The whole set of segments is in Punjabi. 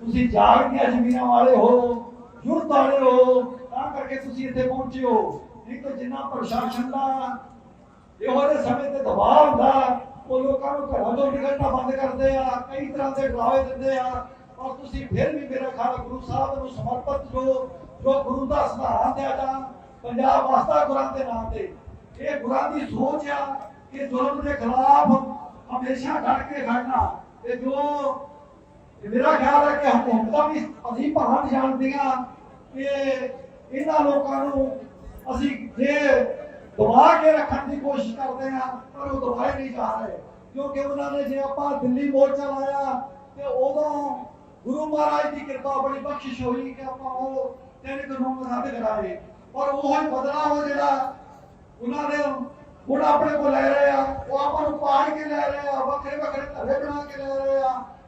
ਤੁਸੀਂ ਜਾਗ ਦੀਆਂ ਜ਼ਮੀਨਾਂ ਵਾਲੇ ਹੋ ਜੁਰਤ ਵਾਲੇ ਹੋ, ਤਾਂ ਕਰਕੇ ਤੁਸੀਂ ਇੱਥੇ ਪਹੁੰਚੇ ਹੋ। ਨਹੀਂ ਤਾਂ ਜਿੰਨਾ ਪ੍ਰਸ਼ਾਸਨ ਦਾ, ਇਹੋ ਜਿਹੇ ਸਮੇਂ ਤੇ ਦਬਾਅ ਹੁੰਦਾ, ਉਹ ਲੋਕਾਂ ਨੂੰ ਘਰਾਂ ਤੋਂ ਨਿਕਲਣਾ ਬੰਦ ਕਰਦੇ ਆ, ਕਈ ਤਰ੍ਹਾਂ ਦੇ ਡਰਾਵੇ ਦਿੰਦੇ ਆ। ਔਰ ਤੁਸੀਂ ਫਿਰ ਵੀ ਮੇਰਾ ਖਿਆਲ ਗੁਰੂ ਸਾਹਿਬ ਨੂੰ ਸਮਰਪਿਤ ਜੋ ਜੋ ਗੁਰੂ ਦਾ ਸਹਾਰਾ ਦਿਆ ਜਾਂ ਪੰਜਾਬ ਵਾਸਤਾ ਗੁਰਾਂ ਦੇ ਨਾਂ ਤੇ। ਇਹ ਗੁਰਾਂ ਦੀ ਸੋਚ ਆ ਕਿ ਜ਼ੁਲਮ ਦੇ ਖਿਲਾਫ ਹਮੇਸ਼ਾ ਖੜ ਕੇ ਖੜਨਾ। ਤੇ ਜੋ ਮੇਰਾ ਖਿਆਲ ਹੈ ਕਿ ਹਕੂਮਤਾਂ ਵੀ ਅਸੀਂ ਭਾਂ ਜਾਣਦੀਆਂ ਕਿ ਇਹਨਾਂ ਲੋਕਾਂ ਨੂੰ ਅਸੀਂ ਜੇ ਦਬਾ ਕੇ ਰੱਖਣ ਦੀ ਕੋਸ਼ਿਸ਼ ਕਰਦੇ ਆ ਪਰ ਉਹ ਦਬਾਏ ਨਹੀਂ ਜਾ ਰਹੇ। ਕਿਉਂਕਿ ਉਹਨਾਂ ਨੇ ਜੇ ਆਪਾਂ ਦਿੱਲੀ ਮੋਰਚਾ ਲਾਇਆ ਤੇ ਉਦੋਂ ਗੁਰੂ ਮਹਾਰਾਜ ਦੀ ਕਿਰਪਾ ਬੜੀ ਬਖਸ਼ਿਸ਼ ਹੋਈ ਕਿ ਆਪਾਂ ਉਹ ਤਿੰਨ ਕਾਨੂੰਨ ਰੱਦ ਕਰਾਏ ਪਰ ਉਹ ਹੀ ਬਦਲਾ ਜਿਹੜਾ ਉਹਨਾਂ ਨੇ ਹੁਣ ਆਪਣੇ ਕੋਲ ਲੈ ਰਹੇ ਆ। ਉਹ ਆਪਾਂ ਨੂੰ ਪਾੜ ਕੇ ਲੈ ਰਹੇ ਆ ਵੱਖਰੇ ਵੱਖਰੇ ਘਰੇ ਬਣਾ ਕੇ ਲੈ ਰਹੇ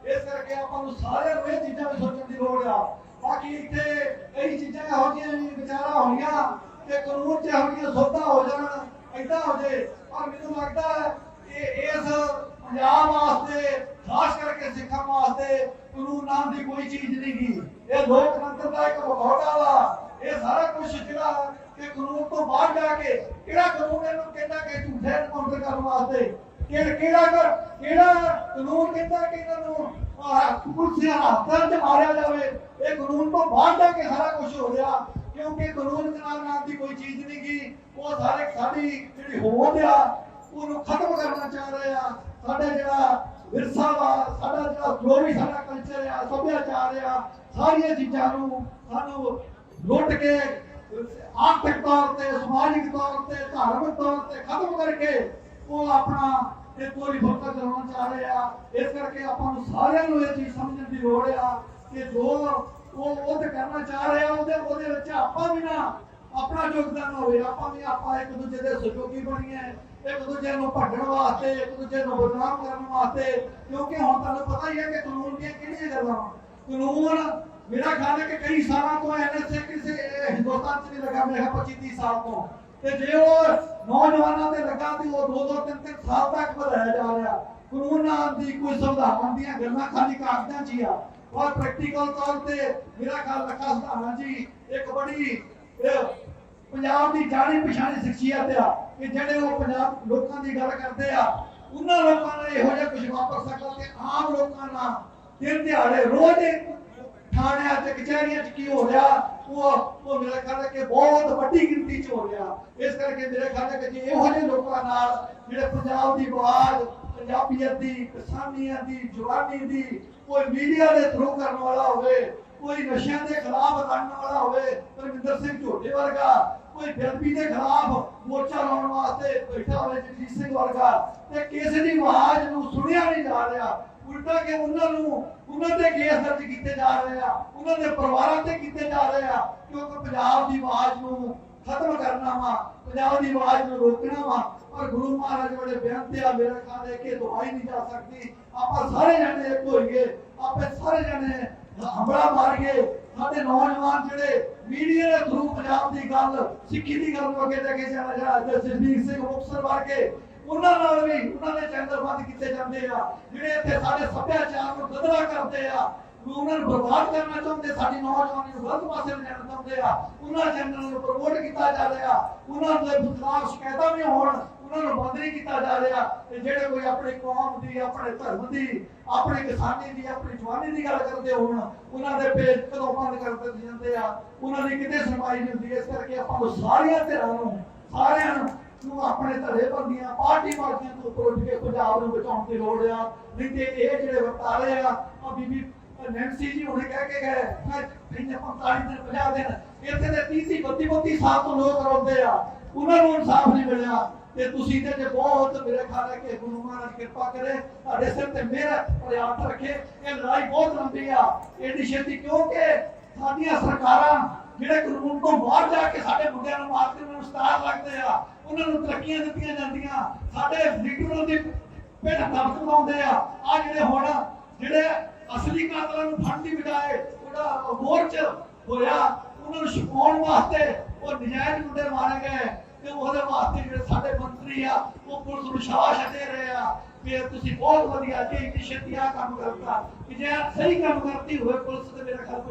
ਇਸ ਕਰਕੇ ਆਪਾਂ ਨੂੰ ਸਾਰਿਆਂ ਨੂੰ ਇਹ ਚੀਜ਼ਾਂ ਵੀ ਸੋਚਣ ਦੀ ਲੋੜ ਆ। ਬਾਕੀ ਇੱਥੇ ਕਈ ਚੀਜ਼ਾਂ ਇਹੋ ਜਿਹੀਆਂ ਵੀ ਵਿਚਾਰਾ ਹੋਣੀਆਂ ਕਿ ਕਾਨੂੰਨ ਚ ਇਹੋ ਜਿਹੀਆਂ ਸੋਧਾਂ ਹੋ ਜਾਣ, ਏਦਾਂ ਹੋ ਜੇ। ਪਰ ਮੈਨੂੰ ਲੱਗਦਾ ਹੈ ਕਿ ਇਸ ਪੰਜਾਬ ਵਾਸਤੇ, ਖਾਸ ਕਰਕੇ ਸਿੱਖਾਂ ਵਾਸਤੇ ਕਾਨੂੰਨ ਨਾਮ ਦੀ ਕੋਈ ਚੀਜ਼ ਨਹੀਂ ਗੀ। ਇਹ ਲੋਕਤੰਤਰ ਦਾ ਇੱਕ ਮਖੌਟਾ ਵਾ ਇਹ ਸਾਰਾ ਕੁਝ ਜਿਹੜਾ ਕਿ ਕਾਨੂੰਨ ਤੋਂ ਬਾਹਰ ਜਾ ਕੇ ਕਿਹੜਾ ਕਾਨੂੰਨ ਇਹਨੂੰ ਕਹਿੰਦਾ ਕਿ ਝੂਠੇ ਐਨਕਾਊਂਟਰ ਕਰਨ ਵਾਸਤੇ? ਕਿਹੜਾ ਕਿਹੜਾ ਕਿਹੜਾ ਕਾਨੂੰਨ ਕਹਿੰਦਾ ਕਿ ਇਹਨਾਂ ਨੂੰ, ਆਹ ਹੱਥਾਂ 'ਚ ਮਾਰਿਆ ਜਾਵੇ? ਇਹ ਕਾਨੂੰਨ ਤੋਂ ਬਾਹਰ ਜਾ ਕੇ ਸਾਰਾ ਕੁਝ ਹੋ ਰਿਹਾ, ਕਿਉਂਕਿ ਕਾਨੂੰਨ ਦੇ ਨਾਲ ਦੀ ਕੋਈ ਚੀਜ਼ ਨਹੀਂ ਗੀ। ਉਹ ਸਾਰੇ ਸਾਡੀ ਜਿਹੜੀ ਹੋਂਦ ਆ, ਉਹਨੂੰ ਖਤਮ ਕਰਨਾ ਚਾਹ ਰਹੇ ਆ। ਸਾਡਾ ਜਿਹੜਾ ਵਿਰਸਾ ਵਾ, ਸਾਡਾ ਜਿਹੜਾ ਜੋ ਵੀ ਸਾਡਾ ਕਲਚਰ ਆ, ਸੱਭਿਆਚਾਰ ਆ, ਸਾਰੀਆਂ ਚੀਜ਼ਾਂ ਨੂੰ ਸਾਨੂੰ ਲੁੱਟ ਕੇ, ਆਰਥਿਕ ਤੌਰ ਤੇ, ਸਮਾਜਿਕ ਤੌਰ ਤੇ, ਧਾਰਮਿਕ ਤੌਰ ਤੇ ਖਤਮ ਕਰਕੇ ਉਹ ਆਪਣਾ ਇਹ ਕੋਈ ਫਰਕਾ ਕਰਾਉਣਾ ਚਾਹ ਰਹੇ ਆ। ਇਸ ਕਰਕੇ ਆਪਾਂ ਨੂੰ ਸਾਰਿਆਂ ਨੂੰ ਇਹ ਚੀਜ਼ ਸਮਝਣ ਦੀ ਲੋੜ ਆ ਕਿ ਜੋ ਉਹ ਉਹ ਤੇ ਕਰਨਾ ਚਾਹ ਰਿਹਾ ਉਹਦੇ ਉਹਦੇ ਵਿੱਚ ਆਪਾਂ ਵੀ ਨਾ ਆਪਣਾ ਯੋਗਦਾਨ ਹੋਵੇ। ਆਪਾਂ ਵੀ ਆਪਾਂ ਇੱਕ ਦੂਜੇ ਦੇ ਸਹਿਯੋਗੀ ਬਣੀਏ, ਇੱਕ ਦੂਜੇ ਨੂੰ ਭੱਜਣ ਵਾਸਤੇ, ਇੱਕ ਦੂਜੇ ਨੂੰ ਬਦਨਾਮ ਕਰਨ ਵਾਸਤੇ। ਕਿਉਂਕਿ ਹੁਣ ਤੁਹਾਨੂੰ ਪਤਾ ਹੀ ਹੈ ਕਿ ਕਾਨੂੰਨ ਦੀਆਂ ਕਿਹੜੀਆਂ ਗੱਲਾਂ ਵਾਂ। ਕਾਨੂੰਨ ਮੇਰਾ ਖਿਆਲ ਹੈ ਕਿ ਕਈ ਸਾਲਾਂ ਤੋਂ ਐਨਐਸਏ ਕਿਸੇ ਹਿੰਦੁਸਤਾਨ 'ਚ ਨਹੀਂ ਲੱਗਾ ਮੇਰੇ 25 ਸਾਲ ਤੋਂ ਤੇ ਜੇ ਉਹ ਨੌਜਵਾਨਾਂ ਦੇ ਲੱਗਾ ਤੇ ਉਹ ਦੋ ਦੋ ਤਿੰਨ ਤਿੰਨ ਸਾਲ ਤੱਕ ਵਧਾਇਆ ਜਾ ਰਿਹਾ ਕਾਨੂੰਨਾਂ ਦੀ ਕੋਈ ਸੰਵਿਧਾਨ ਦੀਆਂ ਗੱਲਾਂ ਖਾਲੀ ਕਾਗਜ਼ਾਂ 'ਚ ਹੀ ਆ ਔਰ ਪ੍ਰੈਕਟੀਕਲ ਤੌਰ ਤੇ ਮੇਰਾ ਖਿਆਲ ਲੱਖਾ ਸਧਾਣਾ ਜੀ ਇੱਕ ਬੜੀ ਪੰਜਾਬ ਦੀ ਜਾਣੀ ਪਛਾਣੀ ਸ਼ਖਸੀਅਤ ਆ ਕਿ ਜਿਹੜੇ ਉਹ ਪੰਜਾਬ ਲੋਕਾਂ ਦੀ ਗੱਲ ਕਰਦੇ ਆ ਉਹਨਾਂ ਲੋਕਾਂ ਨਾਲ ਇਹੋ ਜਿਹਾ ਕੁਝ ਵਾਪਰ ਸਕਦਾ ਤੇ ਆਮ ਲੋਕਾਂ ਨਾਲ ਦਿਨ ਦਿਹਾੜੇ ਰੋਜ਼ ਥਾਣਿਆਂ ਤੇ, ਕਚਹਿਰੀਆਂ 'ਚ ਕੀ ਹੋ ਰਿਹਾ? ਉਹ ਉਹ ਮੇਰੇ ਖਿਆਲ ਕਿ ਬਹੁਤ ਵੱਡੀ ਗਿਣਤੀ 'ਚ ਹੋ ਰਿਹਾ। ਇਸ ਕਰਕੇ ਮੇਰੇ ਖਿਆਲ ਕਿ ਜੇ ਇਹੋ ਜਿਹੇ ਲੋਕਾਂ ਨਾਲ ਜਿਹੜੇ ਪੰਜਾਬ ਦੀ ਆਵਾਜ਼ ਪੰਜਾਬੀਅਤ ਦੀ, ਕਿਸਾਨੀਆਂ ਦੀ, ਜਵਾਨੀ ਦੀ ਕੋਈ ਮੀਡੀਆ ਦੇ ਥਰੂ ਕਰਨ ਵਾਲਾ ਹੋਵੇ, ਕੋਈ ਨਸ਼ਿਆਂ ਦੇ ਖਿਲਾਫ ਲੜਨ ਵਾਲਾ ਹੋਵੇ ਪਰਮਿੰਦਰ ਸਿੰਘ ਝੋਟੇ ਵਰਗਾ ਕੋਈ ਬੇਅਦਬੀ ਦੇ ਖਿਲਾਫ ਮੋਰਚਾ ਲਾਉਣ ਵਾਸਤੇ ਬੈਠਾ ਹੋਵੇ ਜਗਜੀਤ ਸਿੰਘ ਵਰਗਾ, ਤੇ ਕਿਸੇ ਦੀ ਆਵਾਜ਼ ਨੂੰ ਸੁਣਿਆ ਨਹੀਂ ਜਾ ਰਿਹਾ। ਉਲਟਾ ਕਿ ਉਹਨਾਂ ਨੂੰ, ਉਹਨਾਂ ਤੇ ਕੇਸ ਦਰਜ ਕੀਤੇ ਜਾ ਰਹੇ ਆ, ਉਹਨਾਂ ਦੇ ਪਰਿਵਾਰਾਂ ਤੇ ਕੀਤੇ ਜਾ ਰਹੇ ਆ ਕਿਉਂਕਿ ਪੰਜਾਬ ਦੀ ਆਵਾਜ਼ ਨੂੰ ਖਤਮ ਕਰਨਾ ਵਾ, ਪੰਜਾਬ ਦੀ ਆਵਾਜ਼ ਨੂੰ ਰੋਕਣਾ ਵਾ, ਪਰ ਗੁਰੂ ਮਹਾਰਾਜ ਬੜੇ ਬੇਨਤੀ ਆ, ਮੇਰਾ ਖਿਆਲ ਕਿ ਦਵਾਈ ਨਹੀਂ ਜਾ ਸਕਦੀ। ਆਪਾਂ ਸਾਰੇ ਜਣੇ ਇੱਕ ਹੋਈਏ, ਆਪੇ ਸਾਰੇ ਜਣੇ ਹਮਲਾ ਮਾਰੀਏ ਸਾਡੇ ਨੌਜਵਾਨ ਜਿਹੜੇ ਮੀਡੀਆ ਦੇ ਥਰੂ ਪੰਜਾਬ ਦੀ ਗੱਲ, ਸਿੱਖੀ ਦੀ ਗੱਲ ਨੂੰ ਅੱਗੇ ਲੈ ਕੇ ਜਾਣਾ ਜਾ ਜਸਵੀਰ ਸਿੰਘ ਮੁਕਤਸਰ ਵਰਗੇ ਉਹਨਾਂ ਨਾਲ ਵੀ ਉਹਨਾਂ ਦੇ ਚੈਨਲ ਬੰਦ ਕੀਤੇ ਜਾਂਦੇ ਆ, ਜਿਹੜੇ ਇੱਥੇ ਸਾਡੇ ਸੱਭਿਆਚਾਰ ਨੂੰ ਗਦਰਾ ਕਰਦੇ ਆ ਉਹਨਾਂ ਨੂੰ ਬਰਬਾਦ ਕਰਨਾ ਚਾਹੁੰਦੇ, ਸਾਡੀ ਨੌਜਵਾਨੀ ਨੂੰ ਗਲਤ ਪਾਸੇ ਲਿਜਾਣਾ ਚਾਹੁੰਦੇ ਆ, ਉਹਨਾਂ ਚੈਨਲ ਨੂੰ ਪ੍ਰਮੋਟ ਕੀਤਾ ਜਾ ਰਿਹਾ, ਉਹਨਾਂ ਦੇ ਖਿਲਾਫ ਸ਼ਿਕਾਇਤਾਂ ਵੀ ਹੋਣ ਉਹਨਾਂ ਨੂੰ ਬੰਦ ਨਹੀਂ ਕੀਤਾ ਜਾ ਰਿਹਾ। ਤੇ ਜਿਹੜੇ ਕੋਈ ਆਪਣੇ ਕੌਮ ਦੀ, ਆਪਣੇ ਧਰਮ ਦੀ, ਆਪਣੀ ਕਿਸਾਨੀ ਦੀ, ਆਪਣੀ ਜਵਾਨੀ ਦੀ ਗੱਲ ਕਰਦੇ ਹੋਣ, ਉਹਨਾਂ ਦੇ ਪੇਜ ਕਦੋਂ ਬੰਦ ਕਰ ਦਿੱਤੇ ਜਾਂਦੇ ਆ? ਉਹਨਾਂ ਦੀ ਕਿਤੇ ਸੁਣਵਾਈ ਨਹੀਂ ਹੁੰਦੀ। ਇਸ ਕਰਕੇ ਆਪਾਂ ਨੂੰ ਸਾਰੀਆਂ ਧਿਰਾਂ ਨੂੰ, ਸਾਰਿਆਂ ਨੂੰ ਨੂੰ ਆਪਣੇ ਧੜੇ ਬੰਦੀਆਂ, ਪਾਰਟੀ ਪਾਰਟੀਆਂ ਤੋਂ ਉੱਪਰ ਕੇ ਪੰਜਾਬ ਨੂੰ ਬਚਾਉਣ ਦੀ ਲੋੜ ਆ। ਨਹੀਂ ਤੇ ਇਹ ਜਿਹੜੇ ਵਰਤਾਰੇ ਆ ਆ ਬੀਬੀ ਨੈਂਸੀ ਜੀ ਹੁਣੇ ਕਹਿ ਕੇ ਗਏ, ਮੈਂ 45 ਦਿਨ 50 ਦਿਨ, ਇੱਥੇ ਦੇ 30 32 32 ਸਾਲ ਤੋਂ ਲੋਕ ਰੋਂਦੇ ਆ। ਉਹਨਾਂ ਨੂੰ ਇਨਸਾਫ ਨਹੀਂ ਮਿਲਿਆ। ਤੇ ਤੁਸੀਂ ਤੇ ਜੇ ਬਹੁਤ ਮੇਰੇ ਖਿਆਲ ਹੈ ਕਿ ਗੁਰੂ ਮਹਾਰਾਜ ਕਿਰਪਾ ਕਰੇ ਤੁਹਾਡੇ ਸਿਰ ਤੇ ਮੇਰਾ ਪ੍ਰਯਾਸ ਰੱਖੇ। ਇਹ ਲੜਾਈ ਬਹੁਤ ਲੰਬੀ ਆ। ਇਹਦੀ ਛੇਤੀ ਕਿਉਂਕਿ ਸਾਡੀਆਂ ਸਰਕਾਰਾਂ ਜਿਹੜੇ ਕਾਨੂੰਨ ਤੋਂ ਬਾਹਰ ਜਾ ਕੇ ਸਾਡੇ ਮੁੰਡਿਆਂ ਨੂੰ ਮਾਰਦੇ ਉਹਨਾਂ ਨੂੰ ਸਟਾਰ ਲੱਗਦੇ ਆ, ਉਹਨਾਂ ਨੂੰ ਤਰੱਕੀਆਂ ਦਿੱਤੀਆਂ ਜਾਂਦੀਆਂ। ਸਾਡੇ ਲੀਡਰਾਂ ਦੀ ਪਿੰਡ ਦਰਦ ਪਾਉਂਦੇ ਆ। ਆ ਜਿਹੜੇ ਹੁਣ ਜਿਹੜੇ ਅਸਲੀ ਕਾਤਲਾਂ ਨੂੰ ਫੜ ਦੀ ਬਜਾਏ ਉਹਦਾ ਮੋਰਚ ਹੋਇਆ, ਉਹਨਾਂ ਨੂੰ ਛੁਪਾਉਣ ਵਾਸਤੇ ਉਹ ਨਜਾਇਜ਼ ਮੁੰਡੇ ਮਾਰੇ ਗਏ। ਤੇ ਉਹਦੇ ਵਾਸਤੇ ਜਿਹੜੇ ਸਾਡੇ ਮੰਤਰੀ ਆ, ਉਹ ਪੁਲਿਸ ਨੂੰ ਸ਼ਾਬਾਸ਼ ਦੇ ਰਹੇ ਆ ਵੀ ਤੁਸੀਂ ਬਹੁਤ ਵਧੀਆ ਜੀ ਇੰਨੀ ਛੇਤੀ ਆਹ ਕੰਮ ਕਰਤਾ। ਕਿ ਜੇ ਸਹੀ ਕੰਮ ਕਰਤੀ ਹੋਵੇ, ਪੁਲਿਸ ਤੇ ਮੇਰਾ ਖਿਆਲ ਕੁਝ